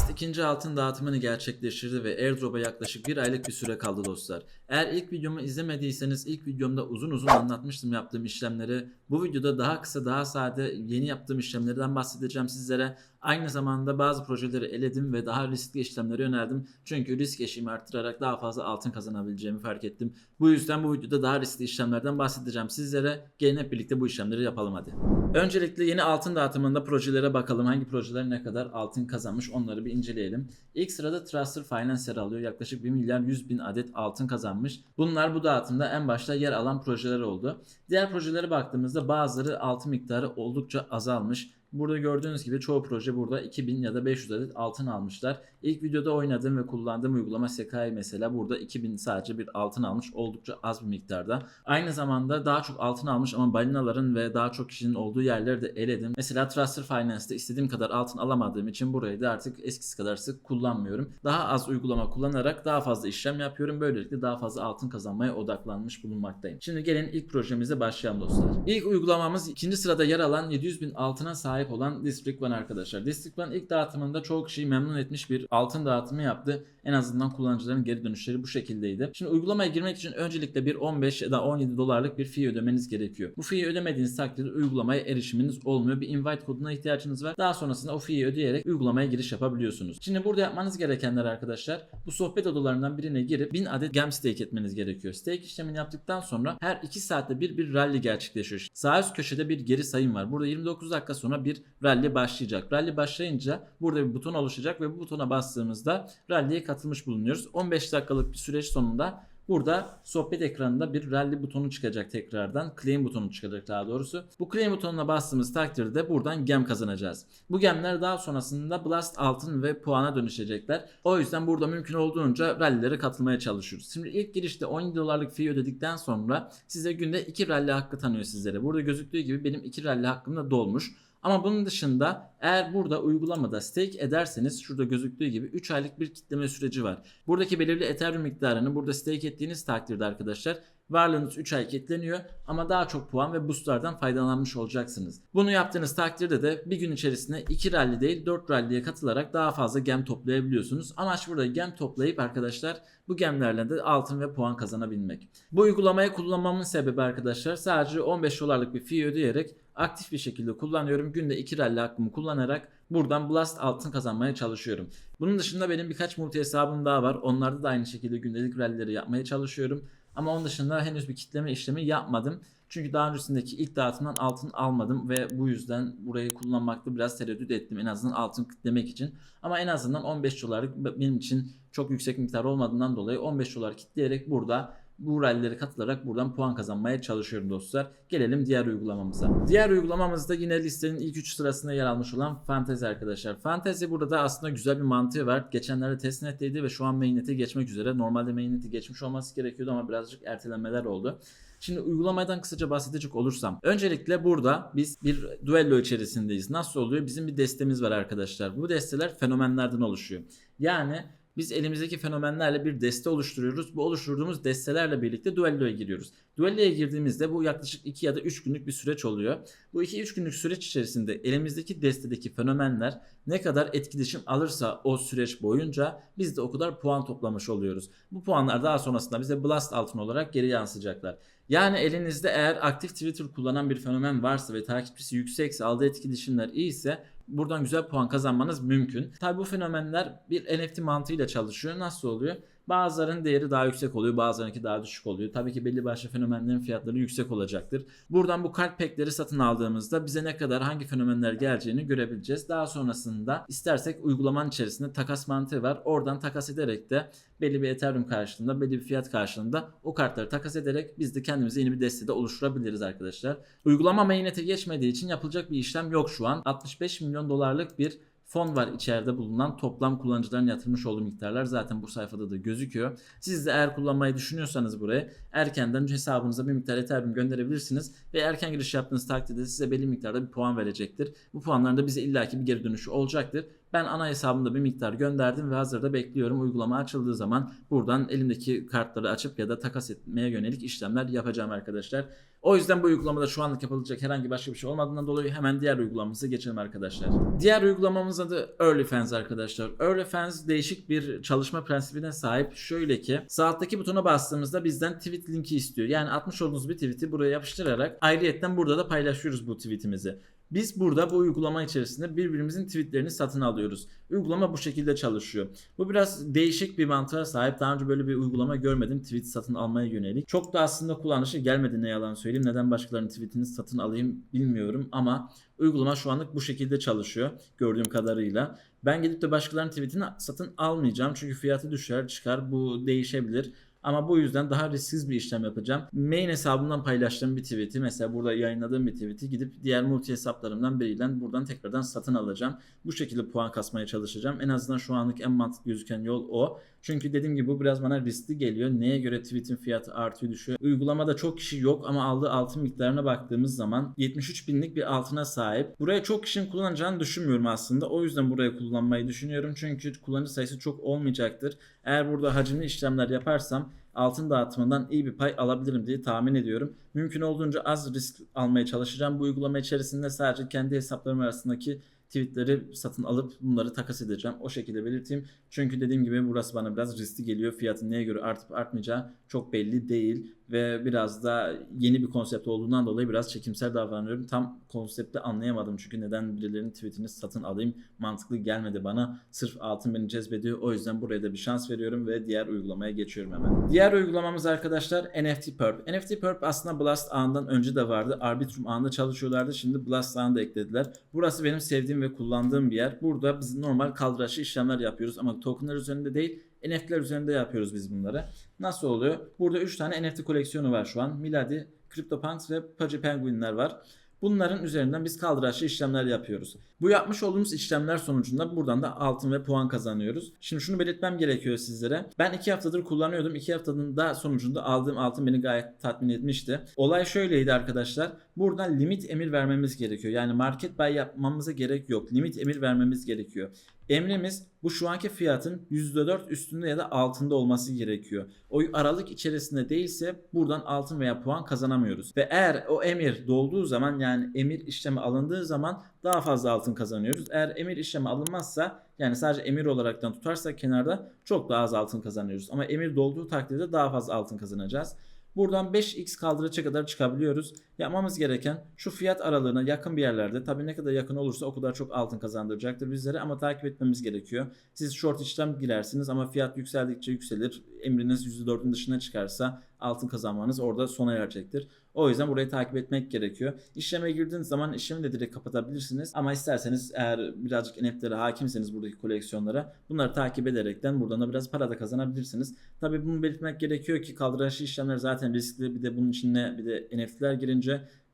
Blast ikinci altın dağıtımını gerçekleştirdi ve airdrop'a yaklaşık bir aylık bir süre kaldı dostlar. Eğer ilk videomu izlemediyseniz ilk videomda uzun uzun anlatmıştım yaptığım işlemleri. Bu videoda daha kısa daha sade yeni yaptığım işlemlerden bahsedeceğim sizlere. Aynı zamanda bazı projeleri eledim ve daha riskli işlemlere yöneldim. Çünkü risk eşiğimi arttırarak daha fazla altın kazanabileceğimi fark ettim. Bu yüzden bu videoda daha riskli işlemlerden bahsedeceğim sizlere. Gelin hep birlikte bu işlemleri yapalım hadi. Öncelikle yeni altın dağıtımında projelere bakalım. Hangi projeler ne kadar altın kazanmış onları bir inceleyelim. İlk sırada Truster Finance yer alıyor. Yaklaşık 1 milyar 100 bin adet altın kazanmış. Bunlar bu dağıtımda en başta yer alan projeler oldu. Diğer projelere baktığımızda bazıları altın miktarı oldukça azalmış. Burada gördüğünüz gibi çoğu proje burada 2000 ya da 500 adet altın almışlar. İlk videoda oynadığım ve kullandığım uygulama Sekai mesela burada 2000 sadece bir altın almış oldukça az bir miktarda. Aynı zamanda daha çok altın almış ama balinaların ve daha çok kişinin olduğu yerleri de eledim. Mesela Truster Finance'da istediğim kadar altın alamadığım için burayı da artık eskisi kadar sık kullanmıyorum. Daha az uygulama kullanarak daha fazla işlem yapıyorum. Böylelikle daha fazla altın kazanmaya odaklanmış bulunmaktayım. Şimdi gelin ilk projemize başlayalım dostlar. İlk uygulamamız ikinci sırada yer alan 700 bin altına sahip olan District One arkadaşlar. District One ilk dağıtımında çoğu kişiyi memnun etmiş bir altın dağıtımı yaptı. En azından kullanıcıların geri dönüşleri bu şekildeydi. Şimdi uygulamaya girmek için öncelikle bir 15 ya da 17 dolarlık bir fee ödemeniz gerekiyor. Bu fee'yi ödemediğiniz takdirde uygulamaya erişiminiz olmuyor. Bir invite koduna ihtiyacınız var. Daha sonrasında o fee'yi ödeyerek uygulamaya giriş yapabiliyorsunuz. Şimdi burada yapmanız gerekenler arkadaşlar bu sohbet odalarından birine girip 1000 adet gem stake etmeniz gerekiyor. Stake işlemini yaptıktan sonra her 2 saatte bir bir rally gerçekleşiyor. Sağ üst köşede bir geri sayım var. Burada 29 dakika sonra bir rally başlayacak. Rally başlayınca burada bir buton oluşacak ve bu butona bastığımızda rally'ye katılmış bulunuyoruz. 15 dakikalık bir süreç sonunda Burada sohbet ekranında bir rally butonu çıkacak tekrardan. Claim butonu çıkacak daha doğrusu. Bu claim butonuna bastığımız takdirde buradan gem kazanacağız. Bu gemler daha sonrasında blast altın ve puana dönüşecekler. O yüzden burada mümkün olduğunca rallilere katılmaya çalışıyoruz. Şimdi ilk girişte 17 dolarlık fee ödedikten sonra size günde 2 rally hakkı tanıyor sizlere. Burada gözüktüğü gibi benim 2 rally hakkım da dolmuş. Ama bunun dışında eğer burada uygulamada stake ederseniz şurada gözüktüğü gibi 3 aylık bir kitleme süreci var. Buradaki belirli Ethereum miktarını burada stake ettiğiniz takdirde arkadaşlar varlığınız 3 ay kilitleniyor ama daha çok puan ve boostlardan faydalanmış olacaksınız. Bunu yaptığınız takdirde de bir gün içerisinde 2 rally değil 4 rally'ye katılarak daha fazla gem toplayabiliyorsunuz. Amaç burada gem toplayıp arkadaşlar bu gemlerle de altın ve puan kazanabilmek. Bu uygulamayı kullanmamın sebebi arkadaşlar sadece 15 dolarlık bir fee ödeyerek aktif bir şekilde kullanıyorum. Günde 2 rally hakkımı kullanarak buradan Blast altın kazanmaya çalışıyorum. Bunun dışında benim birkaç multi hesabım daha var. Onlarda da aynı şekilde gündelik rallyleri yapmaya çalışıyorum. Ama onun dışında henüz bir kitleme işlemi yapmadım. Çünkü daha öncesindeki ilk dağıtımdan altın almadım ve bu yüzden burayı kullanmakta biraz tereddüt ettim en azından altın kitlemek için. Ama en azından 15 dolarlık benim için çok yüksek miktar olmadığından dolayı 15 dolar kitleyerek burada bu rallilere katılarak buradan puan kazanmaya çalışıyorum dostlar. Gelelim diğer uygulamamıza. Diğer uygulamamızda yine listenin ilk 3 sırasında yer almış olan Fantasy arkadaşlar. Fantasy burada da aslında güzel bir mantığı var. Geçenlerde testnetteydi ve şu an mainnet'e geçmek üzere. Normalde mainnet'e geçmiş olması gerekiyordu ama birazcık ertelenmeler oldu. Şimdi uygulamadan kısaca bahsedecek olursam. Öncelikle burada biz bir duello içerisindeyiz. Nasıl oluyor? Bizim bir destemiz var arkadaşlar. Bu desteler fenomenlerden oluşuyor. Yani biz elimizdeki fenomenlerle bir deste oluşturuyoruz. Bu oluşturduğumuz destelerle birlikte duelloya giriyoruz. Duelloya girdiğimizde bu yaklaşık 2 ya da 3 günlük bir süreç oluyor. Bu 2-3 günlük süreç içerisinde elimizdeki destedeki fenomenler ne kadar etkileşim alırsa o süreç boyunca biz de o kadar puan toplamış oluyoruz. Bu puanlar daha sonrasında bize blast altın olarak geri yansıyacaklar. Yani elinizde eğer aktif Twitter kullanan bir fenomen varsa ve takipçisi yüksekse aldığı etkileşimler iyiyse buradan güzel puan kazanmanız mümkün. Tabi bu fenomenler bir NFT mantığıyla çalışıyor. Nasıl oluyor? Bazılarının değeri daha yüksek oluyor, bazılarınınki daha düşük oluyor. Tabii ki belli başlı fenomenlerin fiyatları yüksek olacaktır. Buradan bu kart pack'leri satın aldığımızda bize ne kadar hangi fenomenler geleceğini görebileceğiz. Daha sonrasında istersek uygulamanın içerisinde takas mantığı var. Oradan takas ederek de belli bir Ethereum karşılığında, belli bir fiyat karşılığında o kartları takas ederek biz de kendimize yeni bir destede oluşturabiliriz arkadaşlar. Uygulama mainnet'e geçmediği için yapılacak bir işlem yok şu an. 65 milyon dolarlık bir fon var içeride bulunan toplam kullanıcıların yatırmış olduğu miktarlar zaten bu sayfada da gözüküyor. Siz de eğer kullanmayı düşünüyorsanız buraya erkenden hesabınıza bir miktar Ethereum gönderebilirsiniz ve erken giriş yaptığınız takdirde size belli miktarda bir puan verecektir. Bu puanların da bize illaki bir geri dönüşü olacaktır. Ben ana hesabımda bir miktar gönderdim ve hazırda bekliyorum. Uygulama açıldığı zaman buradan elimdeki kartları açıp ya da takas etmeye yönelik işlemler yapacağım arkadaşlar. O yüzden bu uygulamada şu anlık yapılacak herhangi başka bir şey olmadığından dolayı hemen diğer uygulamamıza geçelim arkadaşlar. Diğer uygulamamız adı OnlyFans arkadaşlar. OnlyFans değişik bir çalışma prensibine sahip. Şöyle ki sağ alttaki butona bastığımızda bizden tweet linki istiyor. Yani atmış olduğunuz bir tweet'i buraya yapıştırarak ayrıyetten burada da paylaşıyoruz bu tweetimizi. Biz burada bu uygulama içerisinde birbirimizin tweetlerini satın alıyoruz. Uygulama bu şekilde çalışıyor. Bu biraz değişik bir mantığa sahip. Daha önce böyle bir uygulama görmedim tweet satın almaya yönelik. Çok da aslında kullanışı gelmedi ne yalan söyleyeyim. Neden başkalarının tweetini satın alayım bilmiyorum ama uygulama şu anlık bu şekilde çalışıyor gördüğüm kadarıyla. Ben gidip de başkalarının tweetini satın almayacağım çünkü fiyatı düşer çıkar bu değişebilir. Ama bu yüzden daha risksiz bir işlem yapacağım. Main hesabımdan paylaştığım bir tweet'i mesela burada yayınladığım bir tweet'i gidip diğer multi hesaplarımdan biriyle buradan tekrardan satın alacağım. Bu şekilde puan kasmaya çalışacağım. En azından şu anlık en mantıklı gözüken yol o. Çünkü dediğim gibi bu biraz bana riskli geliyor. Neye göre tweet'in fiyatı artıyor düşüyor. Uygulamada çok kişi yok ama aldığı altın miktarına baktığımız zaman 73 binlik bir altına sahip. Buraya çok kişinin kullanacağını düşünmüyorum aslında. O yüzden buraya kullanmayı düşünüyorum. Çünkü kullanıcı sayısı çok olmayacaktır. Eğer burada hacimli işlemler yaparsam altın dağıtımından iyi bir pay alabilirim diye tahmin ediyorum. Mümkün olduğunca az risk almaya çalışacağım. Bu uygulama içerisinde sadece kendi hesaplarım arasındaki tweetleri satın alıp bunları takas edeceğim. O şekilde belirteyim. Çünkü dediğim gibi burası bana biraz riskli geliyor. Fiyatın neye göre artıp artmayacağı çok belli değil. Ve biraz da yeni bir konsept olduğundan dolayı biraz çekimsel davranıyorum. Tam konsepti anlayamadım çünkü neden birilerinin tweetini satın alayım mantıklı gelmedi bana. Sırf altın beni cezbediyor. O yüzden buraya da bir şans veriyorum ve diğer uygulamaya geçiyorum hemen. Diğer uygulamamız arkadaşlar NFT Perp. NFT Perp aslında Blast ağından önce de vardı. Arbitrum ağında çalışıyorlardı. Şimdi Blast ağını da eklediler. Burası benim sevdiğim ve kullandığım bir yer. Burada biz normal kaldıraçlı işlemler yapıyoruz ama tokenlar üzerinde değil NFT'ler üzerinde yapıyoruz biz bunları. Nasıl oluyor? Burada 3 tane NFT koleksiyonu var şu an. Miladi, CryptoPunks ve Pudgy Penguin'ler var. Bunların üzerinden biz kaldıraçlı işlemler yapıyoruz. Bu yapmış olduğumuz işlemler sonucunda buradan da altın ve puan kazanıyoruz. Şimdi şunu belirtmem gerekiyor sizlere. Ben 2 haftadır kullanıyordum. 2 haftanın da sonucunda aldığım altın beni gayet tatmin etmişti. Olay şöyleydi arkadaşlar. Buradan limit emir vermemiz gerekiyor. Yani market buy yapmamıza gerek yok. Limit emir vermemiz gerekiyor. Emrimiz bu şu anki fiyatın %4 üstünde ya da altında olması gerekiyor. O aralık içerisinde değilse buradan altın veya puan kazanamıyoruz. Ve eğer o emir dolduğu zaman yani emir işlemi alındığı zaman daha fazla altın kazanıyoruz. Eğer emir işlemi alınmazsa yani sadece emir olaraktan tutarsak kenarda çok daha az altın kazanıyoruz. Ama emir dolduğu takdirde daha fazla altın kazanacağız. Buradan 5x kaldıraça kadar çıkabiliyoruz. Yapmamız gereken şu fiyat aralığına yakın bir yerlerde tabii ne kadar yakın olursa o kadar çok altın kazandıracaktır bizlere ama takip etmemiz gerekiyor. Siz short işlem girersiniz ama fiyat yükseldikçe yükselir. Emriniz %4'ün dışına çıkarsa altın kazanmanız orada sona erecektir. O yüzden burayı takip etmek gerekiyor. İşleme girdiğiniz zaman işlemi de direkt kapatabilirsiniz. Ama isterseniz eğer birazcık NFT'lere hakimseniz buradaki koleksiyonlara bunları takip ederekten buradan da biraz para da kazanabilirsiniz. Tabii bunu belirtmek gerekiyor ki kaldıraçlı işlemler zaten riskli. Bir de bunun içine bir de NFT'ler girince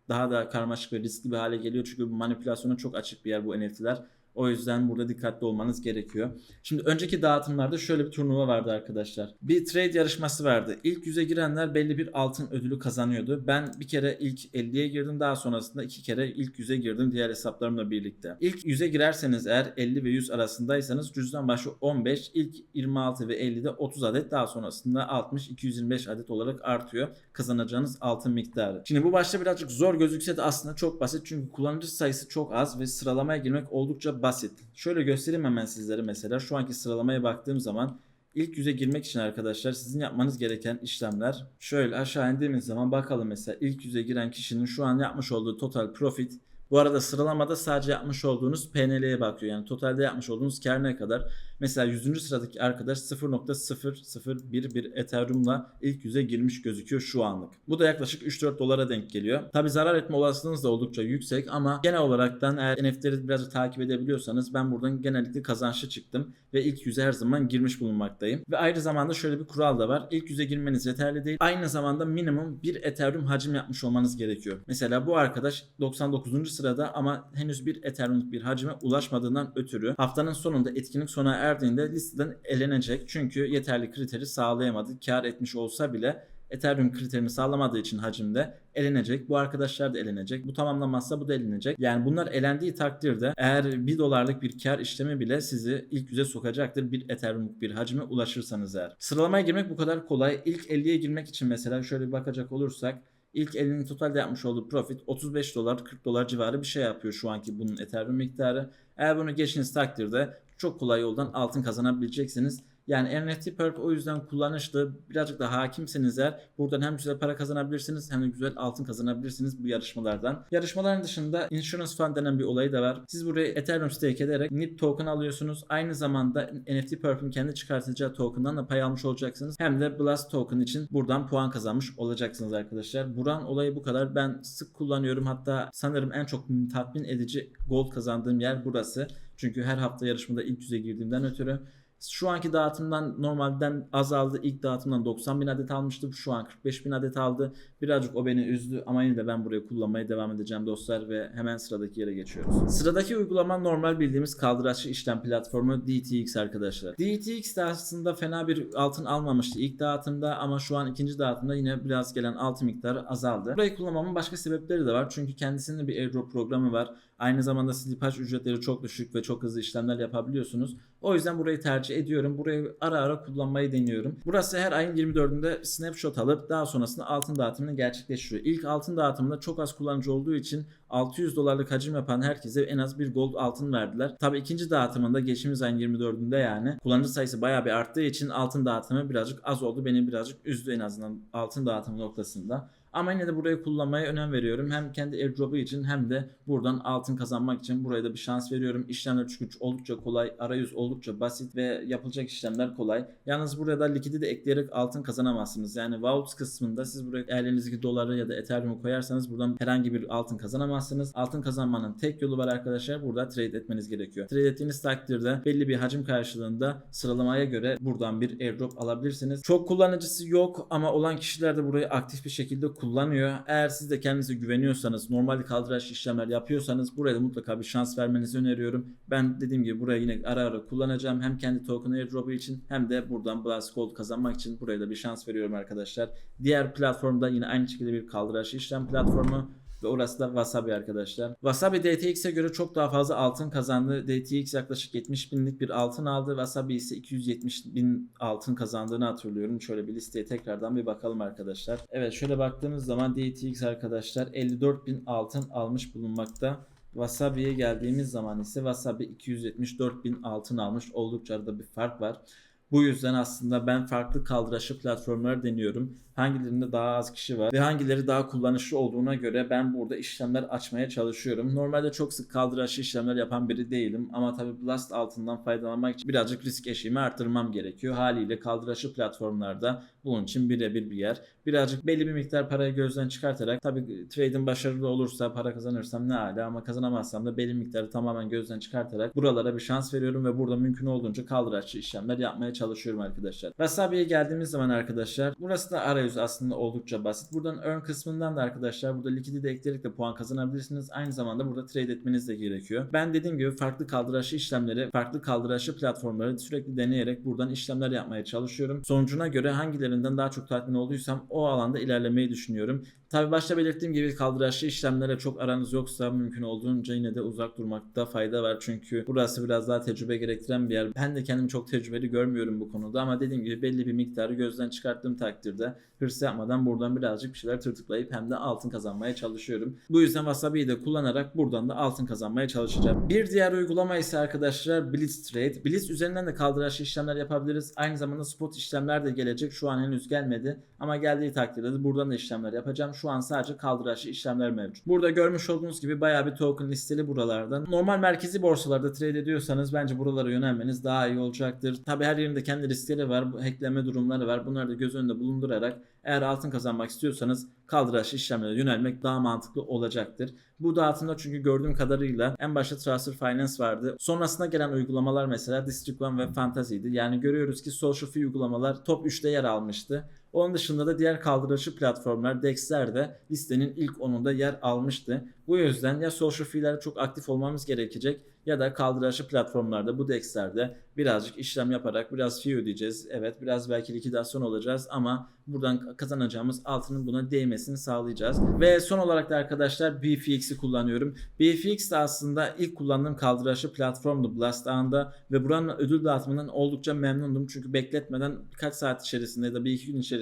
daha da karmaşık ve riskli bir hale geliyor. Çünkü manipülasyona çok açık bir yer bu NFT'ler. O yüzden burada dikkatli olmanız gerekiyor. Şimdi önceki dağıtımlarda şöyle bir turnuva vardı arkadaşlar. Bir trade yarışması vardı. İlk yüze girenler belli bir altın ödülü kazanıyordu. Ben bir kere ilk 50'ye girdim. Daha sonrasında iki kere ilk yüze girdim diğer hesaplarımla birlikte. İlk yüze girerseniz eğer 50 ve 100 arasındaysanız cüzdan başı 15, ilk 26 ve 50'de 30 adet daha sonrasında 60, 225 adet olarak artıyor kazanacağınız altın miktarı. Şimdi bu başta birazcık zor gözükse de aslında çok basit çünkü kullanıcı sayısı çok az ve sıralamaya girmek oldukça basit. Şöyle göstereyim hemen sizlere mesela şu anki sıralamaya baktığım zaman ilk yüze girmek için arkadaşlar sizin yapmanız gereken işlemler şöyle aşağı indiğimiz zaman bakalım mesela ilk yüze giren kişinin şu an yapmış olduğu total profit bu arada sıralamada sadece yapmış olduğunuz PNL'ye bakıyor. Yani totalde yapmış olduğunuz kar ne kadar? Mesela 100. sıradaki arkadaş 0.0011 Ethereum'la ilk yüze girmiş gözüküyor şu anlık. Bu da yaklaşık 3-4 dolara denk geliyor. Tabi zarar etme olasılığınız da oldukça yüksek ama genel olaraktan eğer NFT'leri biraz takip edebiliyorsanız ben buradan genellikle kazançlı çıktım ve ilk yüze her zaman girmiş bulunmaktayım. Ve aynı zamanda şöyle bir kural da var. İlk yüze girmeniz yeterli değil. Aynı zamanda minimum 1 Ethereum hacim yapmış olmanız gerekiyor. Mesela bu arkadaş 99. sırada ama henüz bir Ethereum'luk bir hacime ulaşmadığından ötürü haftanın sonunda etkinlik sona erdiğinde listeden elenecek. Çünkü yeterli kriteri sağlayamadı. Kar etmiş olsa bile Ethereum kriterini sağlamadığı için hacimde elenecek. Bu arkadaşlar da elenecek. Bu tamamlanmazsa bu da elenecek. Yani bunlar elendiği takdirde eğer 1 dolarlık bir kar işlemi bile sizi ilk yüze sokacaktır. Bir Ethereum'luk bir hacime ulaşırsanız eğer. Sıralamaya girmek bu kadar kolay. İlk 50'ye girmek için mesela şöyle bir bakacak olursak İlk elinin totalde yapmış olduğu profit 35 dolar 40 dolar civarı bir şey yapıyor şu anki bunun Ethereum miktarı. Eğer bunu geçtiğiniz takdirde çok kolay yoldan altın kazanabileceksiniz. Yani NFT Perp o yüzden kullanışlı. Birazcık da hakimseniz eğer buradan hem güzel para kazanabilirsiniz hem de güzel altın kazanabilirsiniz bu yarışmalardan. Yarışmaların dışında Insurance Fund denen bir olayı da var. Siz buraya Ethereum stake ederek NIP token alıyorsunuz. Aynı zamanda NFT Perp'in kendi çıkartacağı token'dan da pay almış olacaksınız. Hem de Blast token için buradan puan kazanmış olacaksınız arkadaşlar. Buran olayı bu kadar. Ben sık kullanıyorum. Hatta sanırım en çok tatmin edici gold kazandığım yer burası. Çünkü her hafta yarışmada ilk yüze girdiğimden ötürü şu anki dağıtımdan normalden azaldı. İlk dağıtımdan 90 bin adet almıştım. Şu an 45 bin adet aldı. Birazcık o beni üzdü ama yine de ben burayı kullanmaya devam edeceğim dostlar ve hemen sıradaki yere geçiyoruz. Sıradaki uygulama normal bildiğimiz kaldıraçlı işlem platformu DTX arkadaşlar. DTX de aslında fena bir altın almamıştı ilk dağıtımda ama şu an ikinci dağıtımda yine biraz gelen altın miktarı azaldı. Burayı kullanmamın başka sebepleri de var. Çünkü kendisinin bir airdrop programı var. Aynı zamanda slipaj ücretleri çok düşük ve çok hızlı işlemler yapabiliyorsunuz. O yüzden burayı tercih ediyorum. Burayı ara ara kullanmayı deniyorum. Burası her ayın 24'ünde snapshot alıp daha sonrasında altın dağıtımını gerçekleştiriyor. İlk altın dağıtımında çok az kullanıcı olduğu için 600 dolarlık hacim yapan herkese en az bir gold altın verdiler. Tabi ikinci dağıtımında geçtiğimiz ayın 24'ünde yani kullanıcı sayısı bayağı bir arttığı için altın dağıtımı birazcık az oldu. Beni birazcık üzdü en azından altın dağıtımı noktasında. Ama yine de burayı kullanmaya önem veriyorum. Hem kendi airdrop'u için hem de buradan altın kazanmak için buraya da bir şans veriyorum. İşlemler çünkü oldukça kolay, arayüz oldukça basit ve yapılacak işlemler kolay. Yalnız burada likidi de ekleyerek altın kazanamazsınız. Yani vault kısmında siz buraya elinizdeki doları ya da Ethereum'u koyarsanız buradan herhangi bir altın kazanamazsınız. Altın kazanmanın tek yolu var arkadaşlar. Burada trade etmeniz gerekiyor. Trade ettiğiniz takdirde belli bir hacim karşılığında sıralamaya göre buradan bir airdrop alabilirsiniz. Çok kullanıcısı yok ama olan kişiler de burayı aktif bir şekilde kullanıyor. Eğer siz de kendinize güveniyorsanız, normal kaldıraç işlemler yapıyorsanız buraya da mutlaka bir şans vermenizi öneriyorum. Ben dediğim gibi burayı yine ara ara kullanacağım. Hem kendi token airdrop'u için hem de buradan Blast Gold kazanmak için buraya da bir şans veriyorum arkadaşlar. Diğer platformda yine aynı şekilde bir kaldıraç işlem platformu ve orası da Wasabi arkadaşlar. Wasabi DTX'e göre çok daha fazla altın kazandı. DTX yaklaşık 70 binlik bir altın aldı. Wasabi ise 270 bin altın kazandığını hatırlıyorum. Şöyle bir listeye tekrardan bir bakalım arkadaşlar. Evet şöyle baktığımız zaman DTX arkadaşlar 54 bin altın almış bulunmakta. Wasabi'ye geldiğimiz zaman ise Wasabi 274 bin altın almış. Oldukça arada bir fark var. Bu yüzden aslında ben farklı kaldıraçlı platformları deniyorum. Hangilerinde daha az kişi var ve hangileri daha kullanışlı olduğuna göre ben burada işlemler açmaya çalışıyorum. Normalde çok sık kaldıraçlı işlemler yapan biri değilim ama tabi Blast altından faydalanmak için birazcık risk eşiğimi arttırmam gerekiyor. Haliyle kaldıraçlı platformlarda bunun için birebir bir yer. Birazcık belli bir miktar parayı gözden çıkartarak tabi trade'in başarılı olursa para kazanırsam ne hala ama kazanamazsam da belli miktarı tamamen gözden çıkartarak buralara bir şans veriyorum ve burada mümkün olduğunca kaldıraçlı işlemler yapmaya çalışıyorum arkadaşlar. Wasabi'ye geldiğimiz zaman arkadaşlar burası da arayüz aslında oldukça basit. Buradan earn kısmından da arkadaşlar burada likidi de ekleyerek de puan kazanabilirsiniz. Aynı zamanda burada trade etmeniz de gerekiyor. Ben dediğim gibi farklı kaldıraçlı işlemleri, farklı kaldıraçlı platformları sürekli deneyerek buradan işlemler yapmaya çalışıyorum. Sonucuna göre hangilerinden daha çok tatmin olduysam o alanda ilerlemeyi düşünüyorum. Tabi başta belirttiğim gibi kaldıraçlı işlemlere çok aranız yoksa mümkün olduğunca yine de uzak durmakta fayda var. Çünkü burası biraz daha tecrübe gerektiren bir yer. Ben de kendimi çok tecrübeli görmüyorum bu konuda ama dediğim gibi belli bir miktarı gözden çıkarttığım takdirde hırs yapmadan buradan birazcık bir şeyler tırtıklayıp hem de altın kazanmaya çalışıyorum. Bu yüzden Wasabi'yi de kullanarak buradan da altın kazanmaya çalışacağım. Bir diğer uygulama ise arkadaşlar Blitz Trade. Blitz üzerinden de kaldıraçlı işlemler yapabiliriz. Aynı zamanda spot işlemler de gelecek. Şu an henüz gelmedi ama geldiği takdirde de buradan da işlemler yapacağım. Şu an sadece kaldıraçlı işlemler mevcut. Burada görmüş olduğunuz gibi bayağı bir token listeli buralarda. Normal merkezi borsalarda trade ediyorsanız bence buralara yönelmeniz daha iyi olacaktır. Tabi her yerinde kendi riskleri var. Hackleme durumları var. Bunları da göz önünde bulundurarak eğer altın kazanmak istiyorsanız kaldıraçlı işlemlere yönelmek daha mantıklı olacaktır. Bu dağıtımda çünkü gördüğüm kadarıyla en başta Transfer Finance vardı. Sonrasında gelen uygulamalar mesela District One ve Fantasy'ydi. Yani görüyoruz ki Social Fee uygulamalar top 3'te yer almıştı. Onun dışında da diğer kaldırıcı platformlar DEX'ler de listenin ilk 10'unda yer almıştı. Bu yüzden ya social fee'lerde çok aktif olmamız gerekecek ya da kaldıraçlı platformlarda bu DEX'lerde birazcık işlem yaparak biraz fee ödeyeceğiz. Evet biraz belki likidasyon olacağız ama buradan kazanacağımız altının buna değmesini sağlayacağız. Ve son olarak da arkadaşlar BFX'i kullanıyorum. BFX de aslında ilk kullandığım kaldıraçlı platformdu Blast ağında ve buranın ödül dağıtımından oldukça memnundum. Çünkü bekletmeden birkaç saat içerisinde ya da bir iki gün içerisinde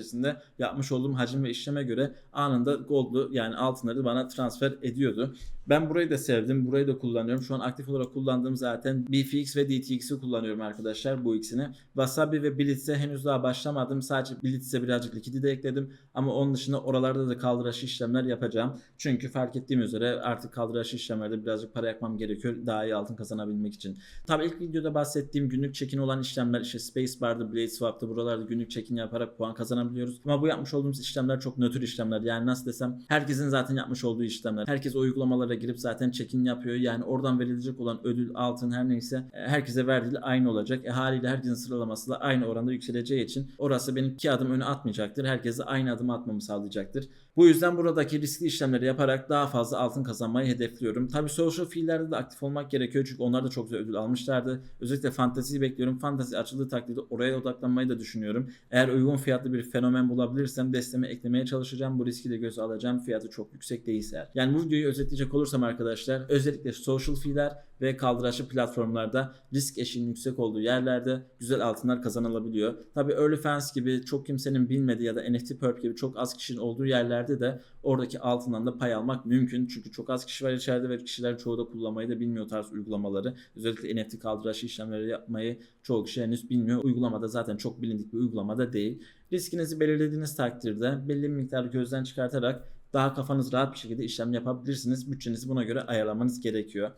yapmış olduğum hacim ve işleme göre anında gold'u yani altınları bana transfer ediyordu. Ben burayı da sevdim. Burayı da kullanıyorum. Şu an aktif olarak kullandığım zaten BFX ve DTX'i kullanıyorum arkadaşlar bu ikisini. Wasabi ve Blitz'e henüz daha başlamadım. Sadece Blitz'e birazcık likidi de ekledim. Ama onun dışında oralarda da kaldıraçlı işlemler yapacağım. Çünkü fark ettiğim üzere artık kaldıraçlı işlemlerde birazcık para yakmam gerekiyor. Daha iyi altın kazanabilmek için. Tabii ilk videoda bahsettiğim günlük check-in olan işlemler işte Spacebar'da, Blade Swap'ta buralarda günlük check-in yaparak puan kazanabiliyoruz. Ama bu yapmış olduğumuz işlemler çok nötr işlemler. Yani nasıl desem herkesin zaten yapmış olduğu işlemler. Herkes o uygulamalara girip zaten check-in yapıyor. Yani oradan verilecek olan ödül, altın her neyse e, herkese verdiği aynı olacak. E, haliyle herkesin sıralaması da aynı oranda yükseleceği için orası benim iki adım öne atmayacaktır. Herkese aynı adım atmamı sağlayacaktır. Bu yüzden buradaki riskli işlemleri yaparak daha fazla altın kazanmayı hedefliyorum. Tabi social fiillerde de aktif olmak gerekiyor çünkü onlar da çok güzel ödül almışlardı. Özellikle fantaziyi bekliyorum. Fantazi açıldığı takdirde oraya odaklanmayı da düşünüyorum. Eğer uygun fiyatlı bir fenomen bulabilirsem desteme eklemeye çalışacağım. Bu riski de göze alacağım. Fiyatı çok yüksek değilse. Yani bu videoyu özetleyecek olursam arkadaşlar özellikle social fiiller ve kaldıraçlı platformlarda risk eşiğinin yüksek olduğu yerlerde güzel altınlar kazanılabiliyor. Tabi OnlyFans gibi çok kimsenin bilmediği ya da NFT Perp gibi çok az kişinin olduğu yerlerde de oradaki altından da pay almak mümkün. Çünkü çok az kişi var içeride ve kişiler çoğu da kullanmayı da bilmiyor tarz uygulamaları. Özellikle NFT kaldıraçlı işlemleri yapmayı çoğu kişi henüz bilmiyor. Uygulamada zaten çok bilindik bir uygulamada değil. Riskinizi belirlediğiniz takdirde belli bir miktarı gözden çıkartarak daha kafanız rahat bir şekilde işlem yapabilirsiniz. Bütçenizi buna göre ayarlamanız gerekiyor.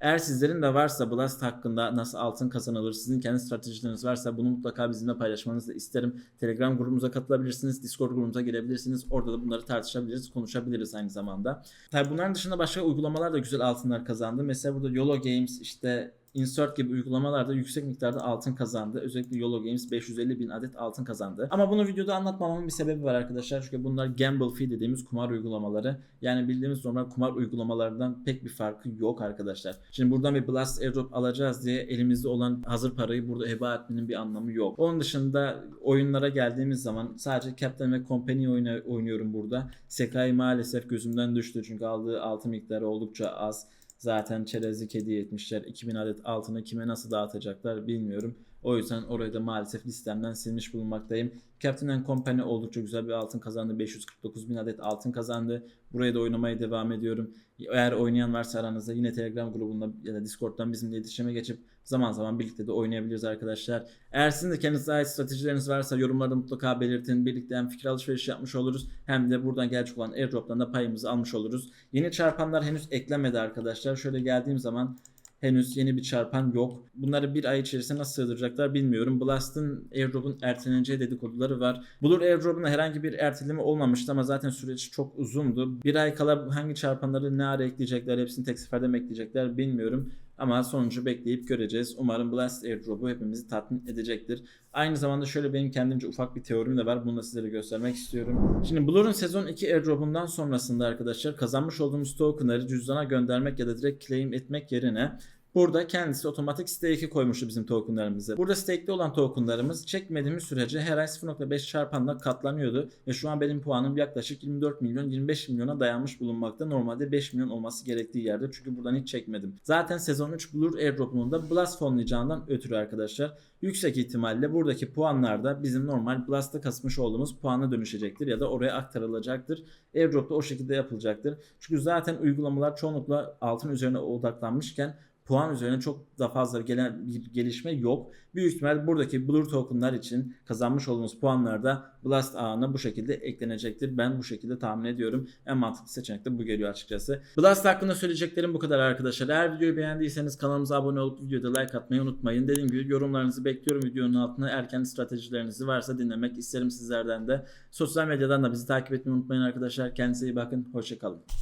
Eğer sizlerin de varsa Blast hakkında nasıl altın kazanılır, sizin kendi stratejileriniz varsa bunu mutlaka bizimle paylaşmanızı isterim. Telegram grubumuza katılabilirsiniz, Discord grubumuza gelebilirsiniz. Orada da bunları tartışabiliriz, konuşabiliriz aynı zamanda. Tabi bunların dışında başka uygulamalar da güzel altınlar kazandı. Mesela burada YOLO Games işte Insert gibi uygulamalarda yüksek miktarda altın kazandı. Özellikle YOLO Games 550 bin adet altın kazandı. Ama bunu videoda anlatmamamın bir sebebi var arkadaşlar. Çünkü bunlar gamble fee dediğimiz kumar uygulamaları. Yani bildiğimiz normal kumar uygulamalarından pek bir farkı yok arkadaşlar. Şimdi buradan bir Blast Airdrop alacağız diye elimizde olan hazır parayı burada heba etmenin bir anlamı yok. Onun dışında oyunlara geldiğimiz zaman sadece Captain ve Company oyna, oynuyorum burada. Sekai maalesef gözümden düştü çünkü aldığı altın miktarı oldukça az. Zaten çerezlik hediye etmişler. 2000 adet altını kime nasıl dağıtacaklar bilmiyorum. O yüzden orayı da maalesef listemden silmiş bulunmaktayım. Captain Company oldukça güzel bir altın kazandı. 549 bin adet altın kazandı. Buraya da oynamaya devam ediyorum. Eğer oynayan varsa aranızda yine Telegram grubunda ya da Discord'dan bizimle iletişime geçip zaman zaman birlikte de oynayabiliriz arkadaşlar. Eğer sizin de kendinize ait stratejileriniz varsa yorumlarda mutlaka belirtin. Birlikte hem fikir alışverişi yapmış oluruz hem de buradan gelecek olan airdrop'tan da payımızı almış oluruz. Yeni çarpanlar henüz eklenmedi arkadaşlar. Şöyle geldiğim zaman henüz yeni bir çarpan yok. Bunları bir ay içerisinde nasıl sığdıracaklar bilmiyorum. Blast'ın airdrop'un erteleneceği dedikoduları var. Blur airdrop'un herhangi bir erteleme olmamıştı ama zaten süreç çok uzundu. Bir ay kala hangi çarpanları ne ara ekleyecekler hepsini tek seferde mi ekleyecekler bilmiyorum. Ama sonucu bekleyip göreceğiz. Umarım Blast Airdrop'u hepimizi tatmin edecektir. Aynı zamanda şöyle benim kendimce ufak bir teorim de var. Bunu da sizlere göstermek istiyorum. Şimdi Blur'un sezon 2 airdrop'undan sonrasında arkadaşlar kazanmış olduğumuz tokenları cüzdana göndermek ya da direkt claim etmek yerine Burada kendisi otomatik stake'i koymuştu bizim tokenlarımızı. Burada stake'li olan tokenlarımız çekmediğimiz sürece her ay 0.5 çarpanla katlanıyordu. Ve şu an benim puanım yaklaşık 24 milyon 25 milyona dayanmış bulunmakta. Normalde 5 milyon olması gerektiği yerde. Çünkü buradan hiç çekmedim. Zaten sezon 3 Blur airdrop'unun da Blast fonlayacağından ötürü arkadaşlar. Yüksek ihtimalle buradaki puanlar da bizim normal Blast'ta kasmış olduğumuz puana dönüşecektir ya da oraya aktarılacaktır. Airdrop da o şekilde yapılacaktır. Çünkü zaten uygulamalar çoğunlukla altın üzerine odaklanmışken puan üzerine çok da fazla gelen bir gelişme yok. Büyük ihtimal buradaki Blur tokenlar için kazanmış olduğunuz puanlar da Blast ağına bu şekilde eklenecektir. Ben bu şekilde tahmin ediyorum. En mantıklı seçenek de bu geliyor açıkçası. Blast hakkında söyleyeceklerim bu kadar arkadaşlar. Eğer videoyu beğendiyseniz kanalımıza abone olup videoda like atmayı unutmayın. Dediğim gibi yorumlarınızı bekliyorum videonun altına. Erken stratejilerinizi varsa dinlemek isterim sizlerden de. Sosyal medyadan da bizi takip etmeyi unutmayın arkadaşlar. Kendinize iyi bakın. Hoşçakalın.